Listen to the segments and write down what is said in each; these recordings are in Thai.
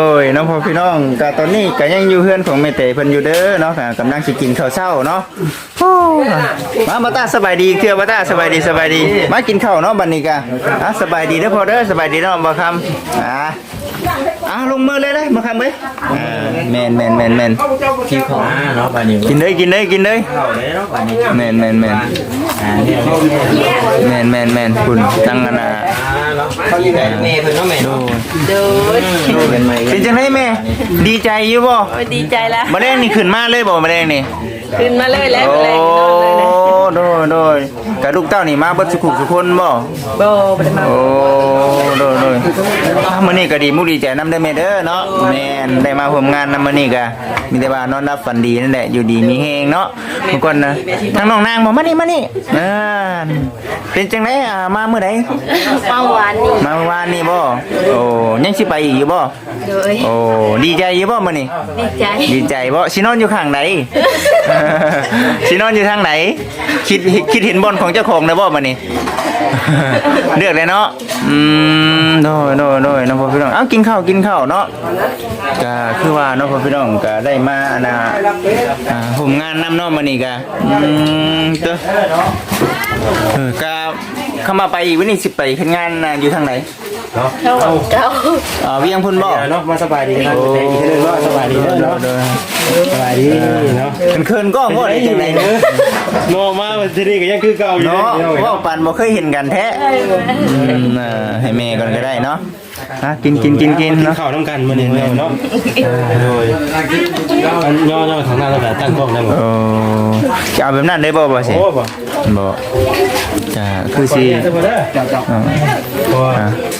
โอ้ยน้องพ่อพี่น้องก็ตอนนี้ก็ยังอยู่เพื่อนของแม่เต๋เพิ่นอยู่เด้อเนาะก็กำลังสิกินข้าวเช้าเนาะโอ้ยมามาตาสบายดีเทื่อมาตาสบายดีสบายดี มากินข้าวเนาะบัดนี้ก็อะสบายดีเด้อพ่อเด้อสบายดีเนาะบ่คำอะอะลงมือเลยเลยบ่คำเอ้ยอ่าแม่นแม่นแม่นแม่นที่ของอ่าเนาะปานิวกินเลยกินเลยกินเลยเข้าเลยเนาะปานิวแม่นแม่นแม่นอ่าเนี่ยแม่นแม่นแม่นคุณตั้งกันน่ะอ่าเนาะ เขาอยู่แบบเมย์เพิ่นเนาะแม่เนาะโดยดูเป็นไหมเป็นจังไดแม่ ดีใจอยู่บ่โอ้ยดีใจแล้วมาแดงนี่ขึ้นมาเลยบ่มาแดงนี่ ขึ้นมาเลยแล้วโอ้แรงนอนเลยนะโดยโดยกระดูกเต้านี่มาเบิดสุขุสุคนบ่โบไปมาโอ้โดยโดยอะมื้อนี้ก็ดีมุกดีใจนำได้อแม่เด้อเนาะแม่นได้มาร่วมงานนำมื้อนี้ก็มีแต่ว่านอนรับฝันดีนั่นแหละอยู่ดีมีแฮงเนาะทุกคนนะทั้งน้องนางบ่มานี่มานี่อ่าเป็นจังไดอ่ามามื้อใดเมื่อวานนี้มาเมื่อวานนี่บ่โอ้ยังสิไปอีกอยู่บ่โดยโอ้ดีใจอยู่บ่มื้อนี้ดีใจ ดีใจบ่สินอนอยู่ข้างไหนสินอนอยู่ทางไหน คิดคิดเห็นบอลของเจ้าของนะบ่มานี่ เลือกเลยเนาะอืมโดยโดยโดยน้องพ่อพี่น้องเอ้ากินข้าวกินข้าวเนาะก็คือว่าน้องพ่อพี่น้องก็ได้มาอันนะอ่าผมงานนำเนาะมานี่ก็อืมเด้อเออก็เข้ามาไปอีกวันนี้สิไปเฮ็ดงานน่ะอยู่ทางไหน เนาะเข้าเก้าอ่าเวียงพุ่นบ่เนาะมาสบายดีนะแต่อีกเรื่องเนาะสบายดีเนาะโดยสบายดีเนาะเคินๆก็งดได้จังไดเด้อโนมาที่นี่ก็ยังคือเก่าอยู่เนาะเนาะว่าปันบ่เคยเห็นกันแท้อืมเออให้แม่ก่อนก็ได้เนาะ อะกินกินกินกินกินเนาะข้าวน้ำกันมื้อนี้เนาะโดยอันย่อๆทางหน้าแล้วก็ตั้งกล้องได้บ่โอ้จะเอาแบบนั้นได้บ่บ่สิโอ้บ่บ่จะคือสิเจ้าเจ้าอ่าเพราะว่า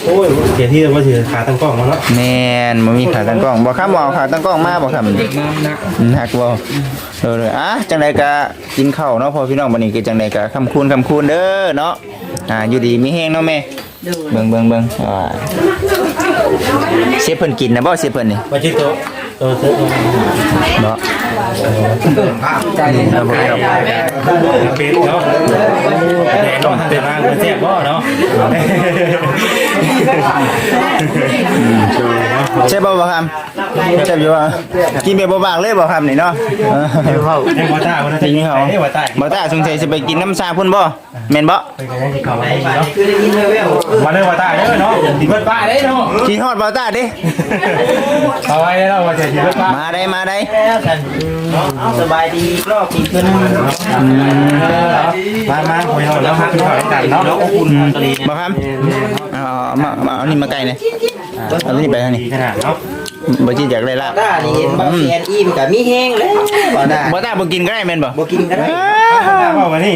โอ้ยเดี๋ยวที่ว่าสิขาตั้งกล้องมาเนาะแม่นบ่มีขาตั้งกล้องบ่ครับบ่เอาขาตั้งกล้องมาบ่ครับหนักบ่เออๆอะจังไดก็กินข้าวเนาะพอพี่น้องบัดนี้คือจังไดก็คำคูณคำคูณเด้อเนาะอ่าอยู่ดีมีแฮงเนาะแม่เบิ่งเบิ่งเบิ่งอ่าเชฟเพิ่นกินนะบ่เชฟเพิ่นนี่มาจิโตโตเซ็ตเนาะนี่ครับผมครับเป็ดเนาะแน่นอนแต่ร่างมันแซ่บบ่เนาะ ใช่บ่บ่ครับใช่อยู่ว่ากินแบบบ่บางเลยบ่ครับนี่เนาะเออเข้าไอ้วัตตาวัตตาจริงเหรอไอ้วัตตาบ่ตาสงสัยสิไปกินน้ำชาพุ่นบ่แม่นบ่ไปกันยังที่เก่าไปเนาะมาเลยวัตตาเด้อเนาะสิเบิดป้าเด้เนาะขี้ฮอดบ่ตาเด้เอาไว้แล้วว่าจะสิเบิดป้ามาได้มาได้เอาสบายดีรอบกินขึ้นมามาคุยเนาะแล้วฮักเนาะกันเนาะแล้วอบอุ่นตอนนี้บ่ครับ เอาเอามามาเอานี่มาไกลหน่อยเอานี่ไปทางนี้ดีขนาดเนาะบ่จิอยากได้ลาบด้านี่เห็นบางแสนอิ่มกับมีแห้งเลยบ่ได้บ่ตาบ่กินก็ได้แม่นบ่บ่กินก็ได้ถ้าว่าวันนี้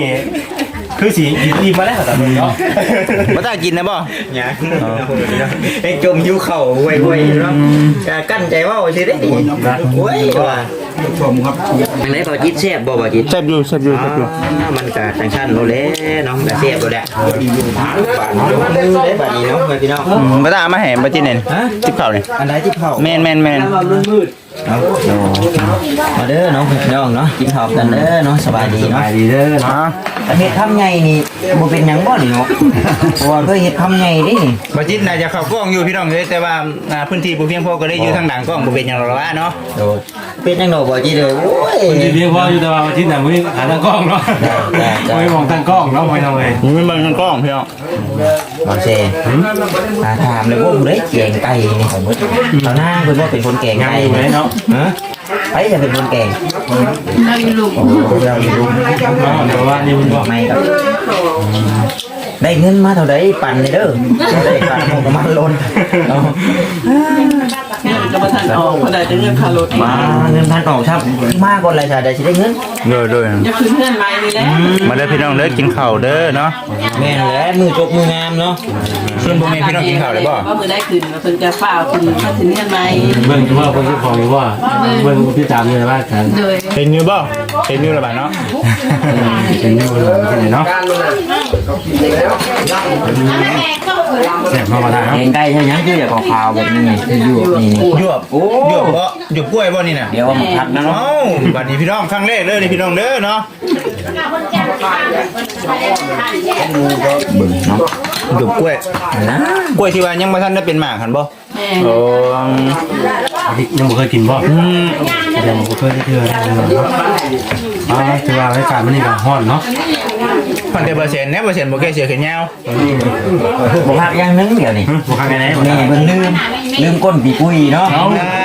คือสีดีมาแล้วตอนนี้เนาะบ่ตากินนะบ่หยังไอ้จมหิวเข่าไว้ๆเนาะจะกั้นใจว่าสิได้ดีโอ้ยว่า ผมครับอันไหนก็จิตแซ่บบ่บ่จิตแซ่บอยู่แซ่บอยู่แซ่บอยู่อ่ามันก็จังซั่นโลแลเนาะก็แซ่บโลแหละปานยกมือได้บัดนี้เนาะพี่น้องอืมบ่ตาเอามาให้บ่จิเนี่ยจิบข้าวนี่อันใดที่เผาแม่นแม่นแม่นเอามาเด้อเนาะพี่น้องเนาะกินข้าวกันเด้อเนาะสบายดีสเนาะบายดีเด้อเนาะเอ้าประเทศคำใหญ่นี่บ่เป็นหยังบ่นี่เนาะเพราะว่าเคยเฮ็ดคำใหญ่ดินี่บ่จิน่าจะเข้ากล้องอยู่พี่น้องเอ้ยแต่ว่าอ่าพื้นที่บ่เพียงพอก็เลยอยู่ทางหลังกล้องบ่เป็นหยังหรอกว่าเนาะโดดเป็นจังดอกบ่จีเลยโอ้ย คนที่เรียกว่าอยู่แต่ว่าที่ไหนมึงหาตั้งกล้องเนาะไม่มองตั้งกล้องเนาะไม่ทำเลยมันเป็นทางกล้องพี่น้องบ่เซ่อาถามเลยว่าบ่ได้แกงไก่นี่สมมุติตอนหน้าเพิ่นว่าเป็นคนแกงง่าไก่ยไหมเนาะฮะไปจะเป็นคนแก่เราอยู่ลุมโอ้เราอยู่รู้แต่ว่านี่มันบอกไม่ครับได้เงินมาเท่าใดปั่นเลยเด้ อได้ปั่นของก็มันล้นเอากรรมฐานออกก็ได้จะเงินคารถมาเงินพันออกครับมาก่อนเลยจ้ะได้สิได้เงินโดยโดยจะคืนเงินใหม่นี่แหละมาเด้อพี่น้องเด้อกินข้าวเด้อเนาะแม่นแหละมือจกมืองามเนาะส่วนบ่แม่นพี่น้องกินข้าวได้บ่ว่ามือได้คืนเพิ่นจะฝ้าคืนมาถึงเงินใหม่เบิ้งว่าคนที่ของว่าเบิ้งที่ตามเลยว่ากันโดยเห็นอยู่บ่เห็นอยู่แล้วบ่เนาะเป็นนี่มันเนาะ แซ่บมาได้ครับแกงไก่ใช่ยังคืออยากขาวแบบนี้คือหยวกนี่นี่หยวบโอ้หยวบบ่หยวบกล้วยบ่นี่น่ะเดี๋ยวเอามาพักนะเนาะเอ้าบัดนี้พี่น้องครั้งแรกเด้อนี่พี่น้องเด้อเนาะเบิ่งเนาะหยวบกล้วย นะกล้วยที่ว่ายังบ่ทันได้เป็นหมากหันบ่โอ้ยังบ่เคยกินบ่อืมยังบ่เคยได้เทื่อได้เนาะอ่าถือว่าบรรยากาศมันนี่ก็ฮ้อนเนาะ พันเดเปอร์เซ็นต์เนี่ยเปอร์เซ็นต์โบเกเสียขึ้นยาวบ่พักอย่างนึงเดี๋ยวนี้บ่คักไหนบ่นี่เพิ่นลืมลืมก้นปีปุ้ยเนาะอ่า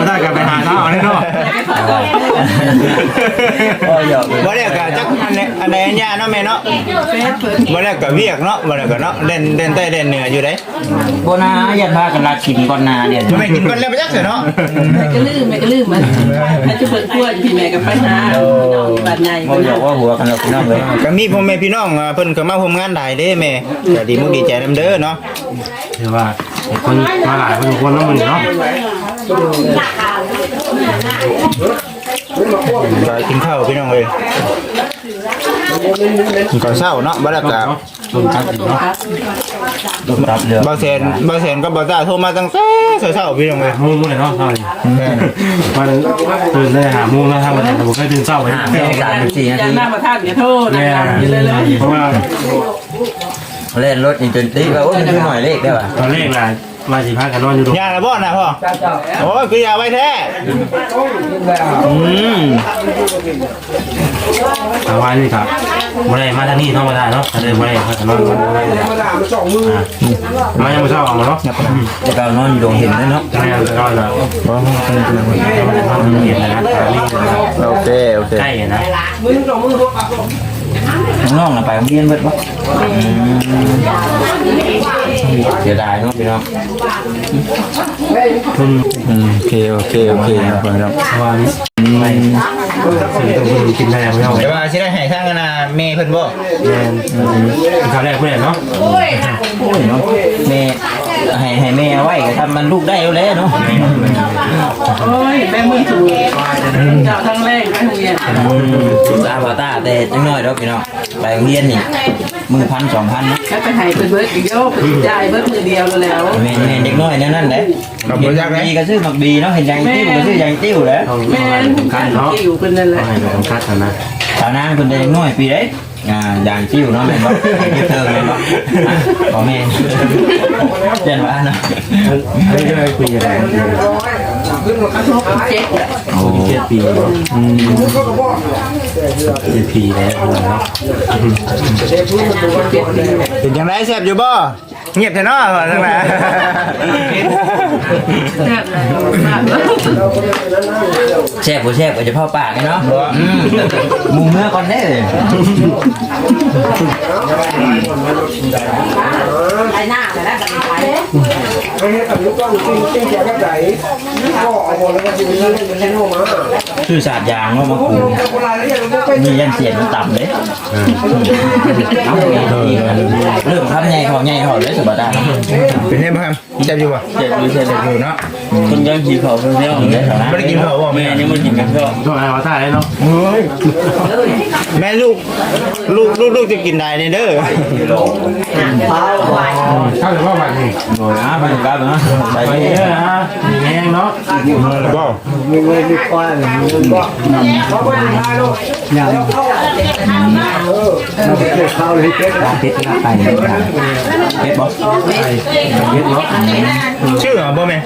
ก็ได้กลับไปหาเนาะเอาเนาะก็หยอกเลยบ่ได้กับจักอันไหนอันไหนอันยาเนาะแม่เนาะบ่ได้กับเวียกเนาะบ่ได้กับเนาะเด่นเด่นใต้เด่นเหนืออยู่ได้บ่นาอย่าพากันลากินก่อนนาเดี๋ยวแม่กินกันแล้วไปจักเสียเนาะแม่ก็ลืมแม่ก็ลืมมันถ้าจะเปิดกล้วยพี่แม่ก็ไปหาน้องบ้านใหญ่บ่หยอกว่าหัวกันแล้วพี่น้องเลยก็มีพ่อแม่พี่น้องอ่าเพิ่นก็มาร่วมงานหลายเด้แม่ก็ดีมุกดีใจนำเด้อเนาะถือว่า คนมาหลายคนคนเนาะมื้อนี้เนาะก็กินข้าวพี่น้องเลยกินข้าวเช้าเนาะบ่ได้กับลมพัดเนาะรับเรือบ่แซนบ่แซนก็บ่ตาโทรมาตั้งแต่เช้าๆพี่น้องเลยมูมูเลยเนาะเท่านี้แม่นมันตื่นได้หามูแล้วทำอะไรแต่ผมเคยตื่นเช้าไว้แม่สามสี่นายัทีงหน้าประทานเนี่ยโทษนะแม่อยู่เลยเลยเพราะว่า เล่นรถนี่จนตีว่าโอ้ยมันคือหน่อยเลขได้ป่ะตอนแรกน่ะมาสิพากันนอนอยู่ตรงยาละบ่นะพ่อโอ้ยคือยาไว้แท้อืมถามว่านี่ครับบ่ได้มาทางนี้เนาะบ่ได้เนาะก็เลยบ่ได้พากันนอนบ่ได้มายังบ่เช้าเอามาเนาะแต่ก็นอนอยู่โรงเห็นเลยเนาะไม่เอาก็นะเห็นนะทางนี้โอเคโอเค ใกล้นะน้องๆ น่ะไปโรงเรียนเบิดบ่เสียดายเนาะพี่น้องคุณอืมโอเคโอเคโอเคครับพี่น้องว่านี่ไม่สื่อต้องคุณกินได้ไม่เอาเดี๋ยวว่าสิได้ให้ทางกันนะแม่เพิ่นบ่แม่คราวแรกเพื่อนเนาะโอ้ยเนาะแม่ ให้ให้แม่เอาไว้ก็ทำมันลูกได้แล้วแหละเนาะโอ้ยแม่มือถูกเจ้าทั้งแรกแม่หูเย็นตาบาตาแต่จังน้อยดอกพี่น้องไปโรงเรียนนี่มือพันสองพันเนาะก็ไปให้เป็นเบิร์ดอีกโยกจ่ายเบิร์ดมือเดียวแล้วแม่แม่เด็กน้อยแนวนั้นแหละเห็นมักบีก็ซื้อมักบีเนาะเห็นยางติ้วก็ซื้อยางติ้วแหล้วต้องแม่สำคัญเนาะที่อยู่คนนั่นแหต้อละงให้สำคัญนะชาวนางคนเด็กน้อยปีเด้ อ่ายางติ้วเนาะแม่นบ่เก็บเทิงแม่นบ่ขอแม่เรียนว่าเนาะอันนี้ก็คุยอะไรเจ๊กโอ้เจ็ดปีอืมเจ็ดปีแล้วเนาะเป็นจังไดแซ่บอยู่บ่ เงียบแท้เนาะว่าจังไดแซ่บเลยมากเลยแซ่บบ่แซ่บก็จะเข้าปากไงเนาะอืมหมูเมื่อก่อนเด้อไอ้หน้าแต่ละกันไป ชื่อศาสตร์ยางเนาะมาคูมียันเสียงมันต่ำเด้เริ่มทำใหญ่ของใหญ่ของเลยสบายได้เป็นไงบ้างครับแซ่บอยู่บ่เจ็ดอยู่เจ็ดแซ่บอยู่เนาะคนยังกินเขาเพื่อนเที่ยวได้แถวนั้นบ่ได้กินข้าวบ่แม่แม่ยังไม่กินกันก็ต้องเอาท่าได้เนาะ แม่ลูกลูกลูกลูกจะกินได้นี่เด้อถ้าเกิดว่าแบบนี้โอ้ยอะไปกันนะไปไปเยเยอะอะนะมีแห้งเนาะบ่เพชรไปเพชรบอกไปเยอะเนาะชื่อเหรอบ่แม่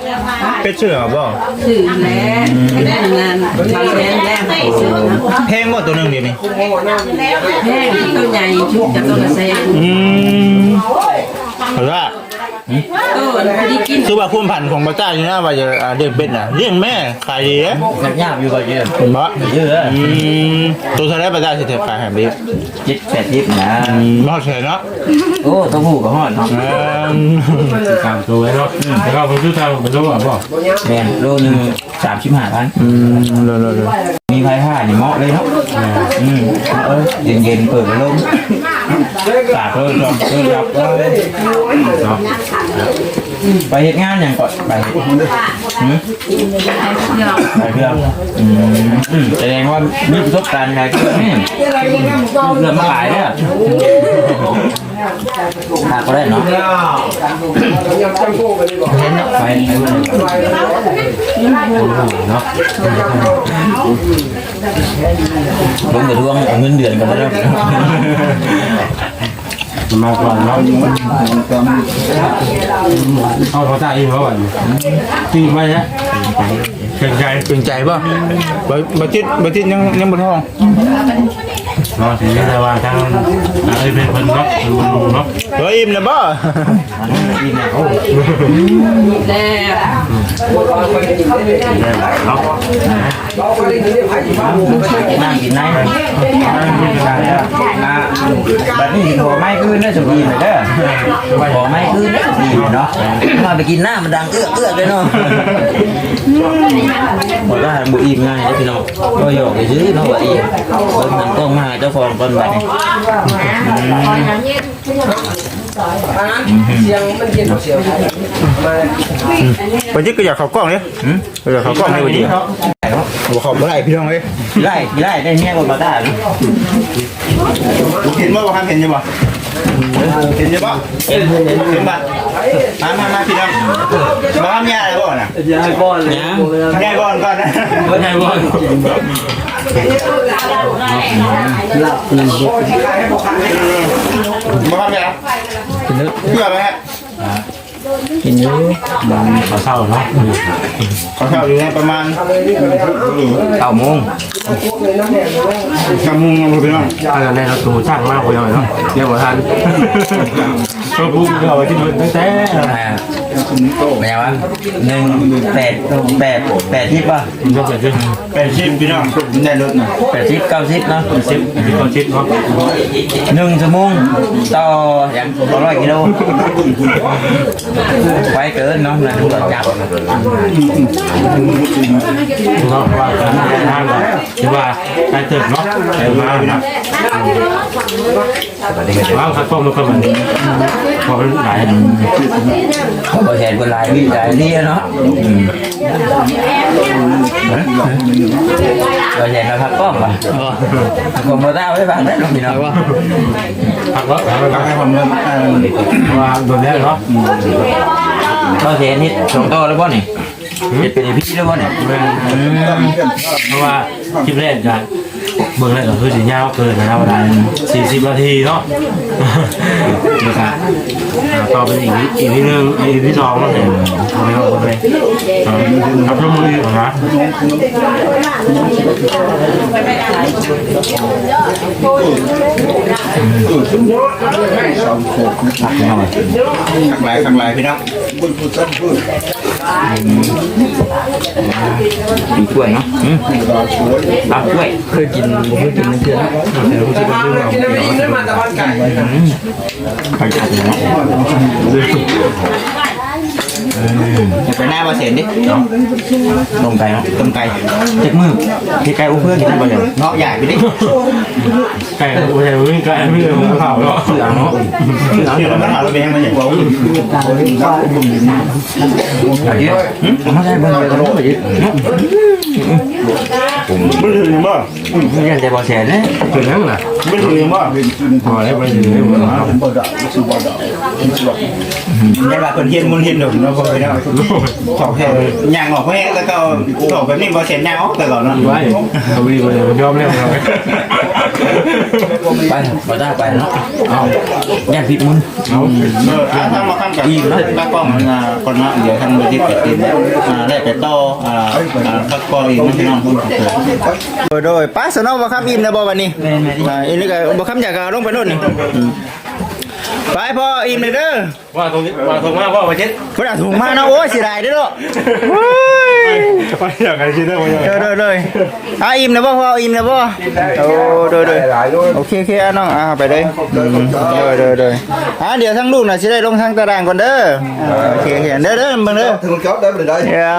เป็ดชื่อเหรอบ่ถือแล้วเป็นงานบางแสนแรกให้ซื้อนะแพงบ่ตัวหนึงเดี๋ยวนี้แห้งตัวใหญ่ชุดจะตัวละแสนอืมเพราะว่าก็พอดีกินคือว่าคุ้มพันของพระเจ้าอยู่นะว่าจะอ่าเลี้ยงเป็ดน่ะเลี้ยงแม่ขายดีเด้หยาบอยู่ก็เยอะเห็นบ่เยอะอืมตัวเท่าไรพระเจ้าสิเทขายแหมดีจิตแปดทิพนะ อืมบ่เฉยเนาะโอ้ตัวผู้กับหอดเนาะเอิ่มตามตัวไว้เนาะแล้วก็เป็นชื่อทางเป็นรู้ว่าบอกแมนโลนึงสามสิบห้าพันอืมเลยเลยเลย มีไฟผ้านี่เหมาะเลยเนาะอืมเออเย็นๆเปิดลมตากเลยรับเลยรับเลยเนาะ ไปเหตุงานอย่างก่อนไปเฮ็ดหืมไปเครื่องอืมอืมแสดงว่ามีประสบการณ์ขายเครื่องนี่เริ่มมาหลายเนี่ยหาก็ได้เนาะไปไปเลยเนาะลงไปทวงเงินเดือนกันแล้ว มาก่อนเนาะเอาเขาจ่ายอีกเท่าไหร่จริงไหมเนี่ยเก่งใจเกรงใจบ่บ่บ่จิตบ่จิตยังยังบ่ท้อง เนาะถึงจะว่าทางไอ้เป็นคนเนาะเนาะเฮ้ยอิ่มแล้วบ่แน่เนาะนั่งกินไหนนั่งกินกันแล้วอ่าบัดนี้หัวไม้ขึ้นได้สุกีเลยเด้อหัวไม้ขึ้นดีเนาะมาไปกินหน้ามันดังเอื้อเอื้อเลยเนาะ หมดว่าบุอิ่มง่ายพี่น้องก็หยอกไปซื้อเนาะว่าอิ่มเบิ่งมันต้องมาเจ้าของก่อนบัดนี้บ่จิตก็อยากเข้ากล้องเด้หึอยากเข้ากล้องให้บ่จิตบ่เข้าบ่ได้พี่น้องเอ้ยไล่ไล่ได้เงี้ยคนมาได้เห็นบ่บ่ครับเห็นอยู่บ่ เห็นอยู่บ่เห็นเห็นบ่มามามาพี่น้องบ่ทำยาอะไรบ่น่ะยายบอนเนี่ยยายบ่อนก่อนนะยายบอลบ่ทำยาเพื่ออะไรฮะ กินเยอะเขาเศร้าเนาะขอเข้าอยู่ในประมาณเก้าโมงกำมุงเอาพี่น้อง ถ้ากันได้เราตูช่างมากกว่ายังไงเนาะเดี๋ยวมาทัน ก็พูดเราไปที่มันตั้งแต่อ่าไม่ใช่วะหนึ่งแปดแปดแปดทิปป่ะมันก็เกิดขึ้นเป็นชิมพี่น้องได้รถนะแปดทิปเก้าทิปเนาะชิปที่เขาชิปเนาะหนึ่งชั่วโมงต่ออย่างต่อร้อยกิโลไว้เกินเนาะนะตำรวจจับเนาะว่าการทางเราคือว่าการเติบเนาะแต่มาเนาะว้าวครับป้อมมันก็เหมือนเป็นหลายเขาบอกแทนคนหลายวิหลายที่เนาะเราแทนเราพักป้อมป่ะผมมาต้าไว้ฟังได้หรอกพี่น้องว่าพักแล้วพักตั้งให้ผมเริ่มาว่าโดนแล้วเนาะเราแทนนี่สองต่อแล้วบ่นี่เป็นพี่แล้วบ่เนี่ยเพราะว่าคลิปแรกกัน เบิ่งแรกก็คือสิยาวเกินนะครับเวลา40นาทีเนาะนะครับต่อเป็นอีกอีกนิดนึงอีกที่สองแล้วเนี่ยเอาไปเอาไปครับร่วมมือนะข้างหลายข้างหลายพี่น้องมี กินกล้วยเนาะอืมรับกล้วยเคยกินบ่เคยกินนั่นคือนะแต่รู้สึกว่าเรื่องเราไปจัดเลยเนาะ ไปหน้าบ่เสียนดิลงไก่เนาะต้มไก่เจ็ดมือที่ไก่อุ้เพื่อนกินบ่เดี๋ยวเงาะใหญ่ไปดิไก่โอ้ยวิ่งไก่ไม่เลยมันเผาเนาะเสือเนาะเดี๋ยวมันหาเราไปให้มันอย่างเอาเยอะเขาใช้เบิ่งเลยก็รู้ไปเยอะ เนาะมันถึงบ่ไม่ยันแต่บ่แสนเลยถึงนั่งน่ะมันถึงบ่พอแล้วไปถึงนี่หมดแล้วในว่าคนเฮียนมุนเฮียนหนุ่มเนาะพ่อพี่น้องขอบแค่ย่างออกแค่แล้วก็ออกแบบนี้บ่เสียนย่างออกตลอดเนาะไว้เขาวิ่งไปเลยมันยอมแล้วเรา ไปบ่ได้ไปเนาะเอายันผิดมุนเอาเอออ่าทางมาข้างกับตากล้องอ่าคนมาเดี๋ยวทางมือที่เปิดติดอ่าได้ไปต่ออ่าอ่าพักก่ออีกนะพี่น้องโดยโดยป้าสนอบ่ครับอิ่มแล้วบ่วันนี้อ่าอิ่มนี่ก็บ่คำอยากลงไปโน่นนี่ไปพ่ออิ่มเลยเด้อ ว่าตรงนี้ว่าตรงมากว่ามาเช็ดเพิ่นเอาถุงมาเนาะโอ้ยเสิได้เด้อเนาะโอ้ยไปอยากกันชิดได้ไหมเด้อเด้อเลยอ่าอิ่มแล้วบ่พ่ออิ่มแล้วบ่โอ้เด้อเด้อโอเคโอเคอะน้องอ่าไปเลยอืมเด้อเด้อเด้ออ่าเดี๋ยวทั้งลูกน่ะสิได้ลงทางตารางก่อนเด้ออ่าโอเคโอเคเด้อเด้อเบิ่งเด้อถึงมันก๊อฟได้ไม่ได้เดี๋ย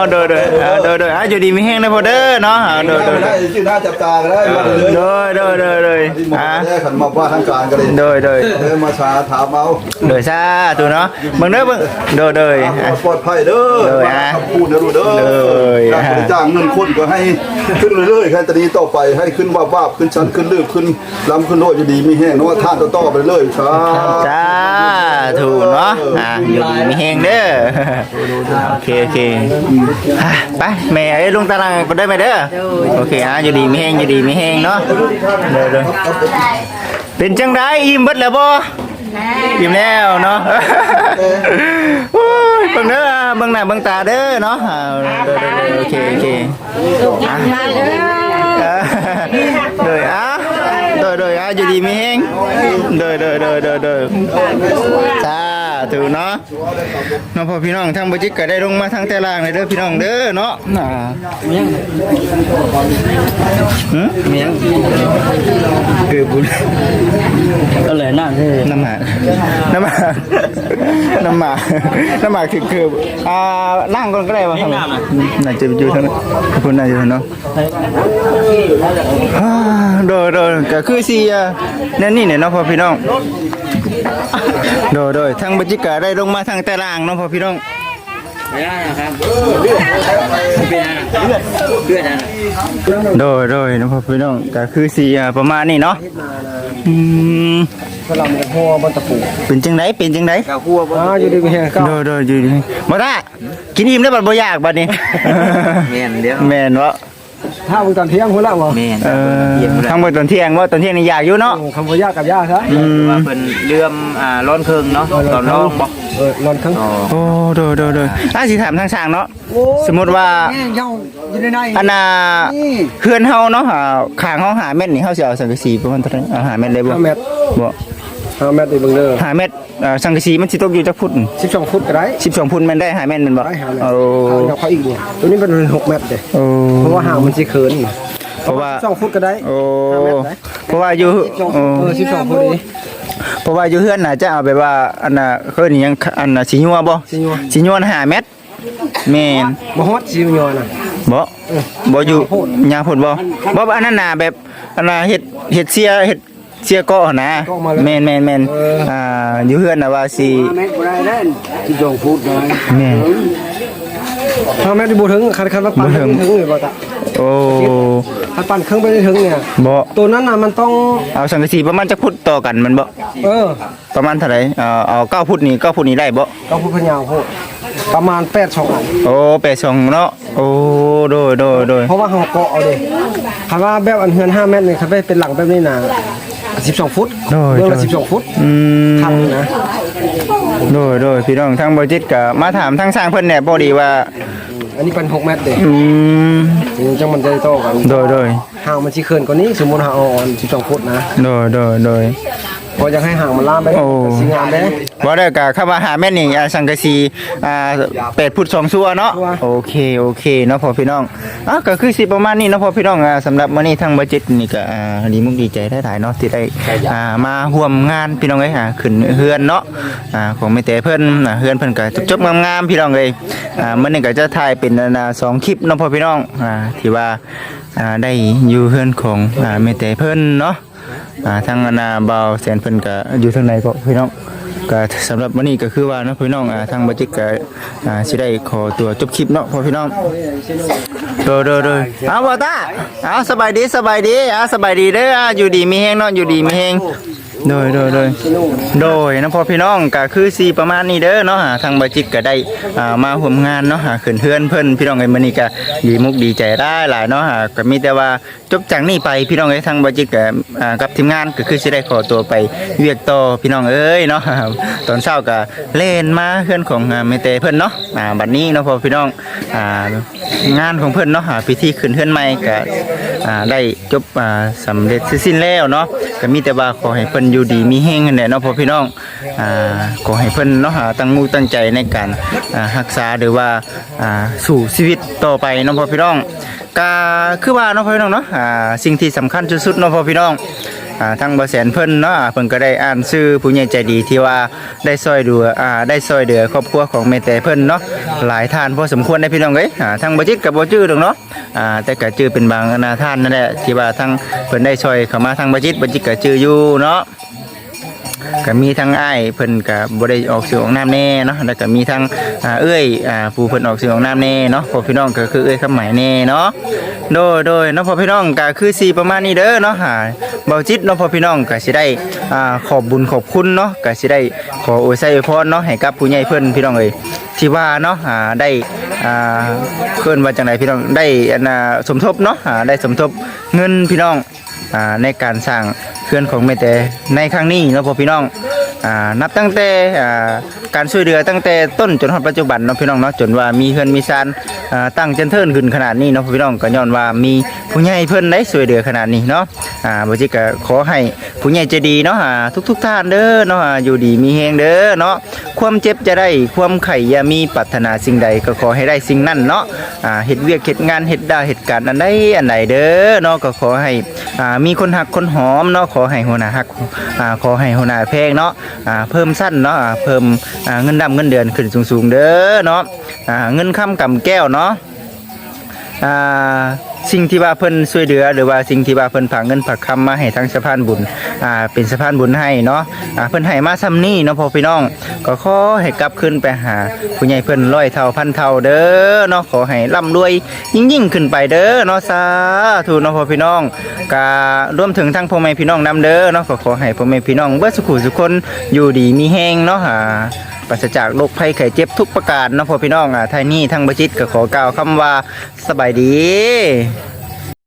วเด้อเด้ออ่าเด้อเด้ออะอยู่ดีมีแห้งนะพ่อเด้อเนาะอ่าเด้อเด้อได้เด้อชื่อหน้าจับตาก็ได้มาเลยเด้อเด้อเด้อเด้อที่มาอ่าได้ขันมาว่าทางการก็เลยเด้อเด้อเดินมาชาถามเอาเด้อซาตัวเนาะเบิ่งเด้อเบิ่งเด้อเด้ออะปลอดภัยเด้อเลยฮะคำพูดเด้อลูกเด้อเลยการฮะบริจาคเงินคนก็ให้ขึ้นเรื่อยๆแค่ตอนนี้ต่อไปให้ขึ้นวาบวาบขึ้นชั้นขึ้นลืบขึ้นลำขึ้นโลดอยู่ดีมีแห้งเนาะท่านต่อๆไปเรื่อยๆครับ จ้าถูกเนาะอ่าอยู่ดีมีแห้งเด้อโอเคโอเคอะไปแม่ไอ้ยลงตารางก็ได้ไหมเด้อโอเคอะอยู่ดีมีแห้งอยู่ดีมีแห้งเนาะเด้อเด้อเป็นจังไดอิ่มเบิดแล้วบ่ อิ่มแล้วเนาะโอ้ยเบิ่งเด้อเบิ่งหน้าเบิ่งตาเด้อเนาะอ่าเด้อๆๆโอเคโอเคอะเออโดยอะโดยโดยอะอยู่ดีมีเฮงโดยโดยโดยโดยโดยจ้า ถูกเนาะน้องพ่อพี่น้องทางบ่จิกก็ได้ลงมาทางแต่ล่างเลยเด้อพี่น้องเด้อเนาะอ่าหืมเมียงคือบุญก็เลยนั่งที่น้ำหมากน้ำหมากน้ำหมากน้ำหมากคือคืออ่านั่งก่อนก็ได้ป่ะครับน่าจะอยู่ทางนั้นคุณน่าจะเนาะอ่าโดยโดยก็คือสี่นั่นนี่เนี่ยเนาะพ่อพี่น้อง โดยโดยทางบัจิกาได้ลงมาทางตารางเนาะพ่อพี่น้องไม่ได้นะครับเป็นอะไรเลือดเลือดนะโดยโดยเนาะพ่อพี่น้องก็คือสีอะประมาณนี้เนาะอืมสลับกับหัวบนตะปูเป็นจังไดเป็นจังไดกาคั่วบ่อ่าอยู่ดีมีแห้งก็โดยโดยอยู่ดีบ่ได้กินอิ่มได้วบัดบ่อยากบัดนี้แม่นเดี๋ยวแม่นวะ ถ้ามึงตอนเที่ยงหัวละวะแม่นเออเยี่ยมเลยทั้งหมดตอนเที่ยงว่าตอนเที่ยงนี่อยากอยู่เนาะคำว่ายากกับยากซะอืมว่าเพิ่นเลื่อมอ่าร้อนเครื่องเนาะตอนร้องบ่เออนอนข้างอ๋อโอ้โดยโดยโดยอะสิถามทางช่างเนาะสมมุติว่าแห้งเย้าอยู่ในในอันน่ะเพื่อนเฮาเนาะหาข้างเฮาหาเม็ดนี่เฮาสิเอาสังกะสีประมาณเท่าไหร่เอาหาเม็ดได้บ่ห้าเมตรบ่ ห้าเมตรในเบื้องเด้อหาเม็ดเอ่อสังกะสีมันสิตกอยู่จักฟุตสิบสองฟุตก็ได้12ฟุตแม่นได้หาเม็ดแม่นบ่ได้ห้าเมตรโอ้เอาเขาอีกเนี่ยตัวนี้เป็นหกเมตรเด้โอ้เพราะว่าห่างมันสิเขินเพราะว่าสองฟุตก็ได้โอ้ห้าเมตรได้เพราะว่าอยู่สองโอ้เออสิบสองฟุตดีเพราะว่าอยู่เฮือนน่ะจะเอาแบบว่าอันน่ะเพิ่นยังอันน่ะสิยัวบ่สิยัว สิยัวน่ะหาเม็ดแม่น บ่ฮอดสิยอน่ะ บ่บ่อยู่ยาพ่นบ่บ่อันนั้นน่ะแบบอันน่ะเฮ็ดเฮ็ดเสียเฮ็ด เสียเกาะนะแม่นแม่นแม่นอ่าอยู่เฮือนน่ะว่าสิเมตรบ่ได้เด้นสิบสองฟุตได้แม่นห้าเมตรบ่ถึงคันคันว่าปั่นบ่ถึงถึงเลยบ่ตะโอ้คันปั่นเครื่องไปได้ถึงเนี่ยบ่ตัวนั้นน่ะมันต้องเอาสังกะสีประมาณจักฟุตต่อกันมันบ่เออประมาณเท่าไหร่เอาเอา9ฟุตนี่9ฟุตนี่ได้บ่ก็พูดพยาวโหดประมาณแปดช่องอันโอ้แปดสองเนาะโอ้โดยโดยโดยเพราะว่าเขาเกาะเอาเด้คำว่าแบบอันเฮือนห้าเมตรนี่ครับเป็นหลังแบบนี้นะ สิบสองฟุตโดย เรื่องโดละยสิบสองฟุตอืมทางนะ โดยโดยพี่น้องทางบริจิตก็มาถามทางสร้างเพิ่นเนี่ยพอดีว่า อันนี้เป็นหกเมตรเด้อืม จังมันจะโตกันโดยโดยห่างมันชิเคินกว่านี้สมมติห่างเอาอ่อนสิบสองฟุตนะ โดยโดยโดย พออยากให้ห่างมันล่ามไปโอ้สิงามเด้บ่ได้ก็คำว่าหาแม่นนี่อ่าสังกะสีอ่า8ฟุต2ซัวเนาะโอเคโอเคเนาะพอพี่น้องอะก็คือสิประมาณนี้เนาะพอพี่น้องอ่าสำหรับมื้อนี้ทางบริจิตนี่ก็อ่าดีมุกดีใจได้หลายเนาะที่ได้อ่ามาร่วมงานพี่น้องเอ้ยอ่าขึ้นเฮือนเนาะอ่าของแม่แต่เพิ่นอ่าเฮือนเพิ่นก็จบๆงามๆพี่น้องเอ้ยอ่ามื้อนี้ก็จะถ่ายเป็นอันน่ะสองคลิปเนาะพอพี่น้องอ่าที่ว่าอ่าได้อยู่เฮือนของอ่าแม่แต่เพิ่นเนาะ อ่าทางอนาเบาแสนเพิ่นก็อยู่ทางไหนก็พี่น้องก็สำหรับวันนี้ก็คือว่าเนาะพี่น้องอ่าทางบัจิกก็อ่าสิได้ขอตัวจบคลิปเนาะพอพี่น้องโดยโดยโดยเอาบ่ตาเอาสบายดีสบายดีเอาสบายดีเด้ออ่าอยู่ดีมีแฮงเนาะอยู่ดีมีแฮง โดยโดยโดยโดยนะพอพี่น้องก็คือสีประมาณนี้เด้อเนาะอ่าทางบัจิกก็ได้อ่ามาร่วมงานเนาะอ่าขึ้นเฮือนเพิ่นพี่น้องเอ้มื้อนี้ก็ดีมุกดีใจได้หลายเนาะอ่าก็มีแต่ว่าจบจากนี้ไปพี่น้องเอ้ทางบัจิกก็อ่ากับทีมงานก็คือสิได้ขอตัวไปเวียกต่อพี่น้องเอ้ยเนาะตอนเช้าก็เล่นมาเฮือนของอ่าแม่เตเพิ่นเนาะอ่าบัดนี้เนาะพอพี่น้องอ่างานของเพิ่นเนาะอ่าพิธีขึ้นเฮือนใหม่ก็อ่าได้จบอ่าสำเร็จสิ้นแล้วเนาะก็มีแต่ว่าขอให้เพิ่นอยู่ดีมีแฮงนั่นแหละเนาะพ่อพี่น้องอ่าขอให้เพิ่นเนาะอ่าตั้งมูตั้งใจในการอ่ารักษาหรือว่าอ่าสู่ชีวิตต่อไปเนาะพ่อพี่น้องก็คือว่าเนาะพ่อพี่น้องเนาะอ่าสิ่งที่สำคัญที่สุดเนาะพ่อพี่น้อง อ่าทางบแสนเพิ่นเนาะเพิ่นก็ได้อ่านชื่อผู้ใหญ่ใจดีที่ว่าได้ซอยดูอ่าได้ซอยเดือครอบครัวของแม่แต่เพิ่นเนาะหลายท่านพอสมควรได้พี่น้องเอ้ยอ่าทางบ่จิตกับบ่จื้อดอกเนาะอ่าแต่ก็จื้อเป็นบางอนาท่านนั่นแหละที่ว่าทั้งเพิ่นได้ซอยเข้ามาทางบ่จิตบ่จิตก็จื้ออยู่เนาะ ก็มีทั้งอ้ายเพิ่นก็บ่ได้ออกสื่อออกนามแน่เนาะแล้วก็มีทั้งอ่าเอ้ยอ่าผู้เพิ่นออกสื่อออกนามแน่เนาะพอพี่น้องก็คือเอ้ยคำหมายแน่เนาะโดยโดยเนาะพอพี่น้องก็คือสีประมาณนี้เด้อเนาะหาเบาจิตเนาะพอพี่น้องก็สิได้อ่าขอบบุญขอบคุณเนาะก็สิได้ขออวยไสอวยพรเนาะให้กับผู้ใหญ่เพิ่นพี่น้องเอ้ยที่ว่าเนาะอ่าได้อ่าเพิ่นว่าจังไดพี่น้องได้อันน่ะสมทบเนาะอ่าได้สมทบเงินพี่น้อง ในการสร้างเขื่อนของแม่แต่ในครั้งนี้เนาะพ่อพี่น้อง นับตั้งแต่การช่วยเหลือตั้งแต่ต้นจนถึงปัจจุบันเนาะพี่น้องเนาะจนว่ามีเฮือนมีซานตั้งเจนเทินขึ้นขนาดนี้เนาะพี่น้องก็ย้อนว่ามีผู้ใหญ่เพิ่นได้ช่วยเหลือขนาดนี้เนาะอ่าบ่จิก็ขอให้ผู้ใหญ่ใจดีเนาะอ่าทุก ๆ ท่านเด้อเนาะอ่าอยู่ดีมีแฮงเด้อเนาะความเจ็บจะได้ความไข่อย่ามีปรารถนาสิ่งใดก็ขอให้ได้สิ่งนั้นเนาะอ่าเฮ็ดเวียกเฮ็ดงานเฮ็ดด้เหตุการณ์อันใดอันใดเด้อเนาะก็ขอให้อ่ามีคนหักคนหอมเนาะขอให้หัวหน้าหักอ่าขอให้หัวหน้าแพงเนาะอ่าเพิ่มสั้นเนาะอ่าเพิ่มอ่าเงินดำเงินเดือนขึ้นสูงๆเด้อเนาะอ่าเงินค้ำกำแก้วเนาะอ่า สิ่งที่ว่าเพิ่นช่วยเหลือ หรือว่าสิ่งที่ว่าเพิ่นฝากเงินฝากคำมาให้ทางสะพานบุญอ่าเป็นสะพานบุญให้เนาะอ่าเพิ่นให้มาซ้ำนี่เนาะพ่อพี่น้อง ก็ขอให้กลับขึ้นไปหาผู้ใหญ่เพิ่นร้อยเท่าพันเท่าเด้อเนาะขอให้ร่ำรวยยิ่งยิ่งขึ้นไปเด้อเนาะสาธุเนาะพ่อพี่น้องการ่วมถึงทั้งพ่อแม่พี่น้องนํเด้อเนาะก็ขอให้พ่อแม่พี่น้องเบิดสุขุสุขคนอยู่ดีมีแฮงเนาะอ่าปราศจากโรคภัยไข้เจ็บทุกประการเนาะพ่อพี่น้องอะทายนี่ทั้งบจิตก็ขอกล่าวคำว่าสบายดี